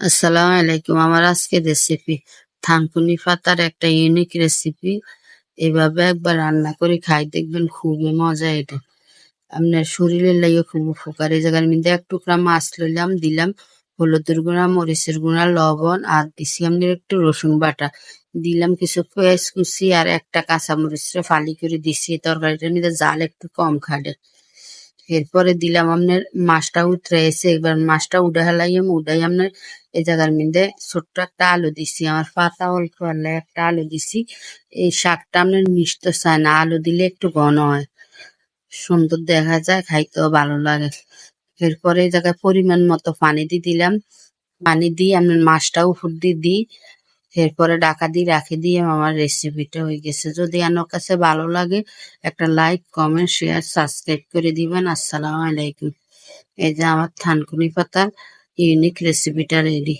আসসালামু আলাইকুম। আমার আজকে রেসিপি থানকুনি পাতার একটা ইউনিক রেসিপি এভাবে একবার রান্না করে খাই, দেখবেন খুবই মজা এটা। আপনার শরীরের লাগে খুব উপকার। এই জায়গার মধ্যে এক টুকরা মাছ লইলাম, দিলাম হলুদের গুঁড়া, মরিচের গুঁড়া, লবণ আর দিছি আপনার একটু রসুন বাটা। দিলাম কিছু পেঁয়াজ কুচি আর একটা কাঁচা মরিচটা ফালি করে দিছি। তরকারিটার মধ্যে জাল একটু কম খাটে। এরপরে দিলাম আপনার মাছটা এসে এবার মাছটা উঠে হেলাইম উঠাই আপনার এই জায়গার মধ্যে ছোট্ট একটা আলু দিছি। আমার পাতা অল্প হলে একটা আলু দিছি। এই শাকটা আপনার মিষ্ট চায় না, আলু দিলে একটু ঘন হয়। সুন্দর দেখা যায়, খাইতেও ভালো লাগে। এরপরে এই জায়গায় পরিমাণ মতো পানি দিয়ে দিলাম। পানি দিয়ে আপনার মাছটা উপর দিয়ে দিই। এরপরে ডাকা দিয়ে রাখি দিয়ে আমার রেসিপিটা হয়ে গেছে। যদি আমার কাছে ভালো লাগে, একটা লাইক কমেন্ট শেয়ার সাবস্ক্রাইব করে দিবেন। আসসালামু আলাইকুম। এই যে আমার থানকুনি পাতার ইউনিক রেসিপিটা রেডি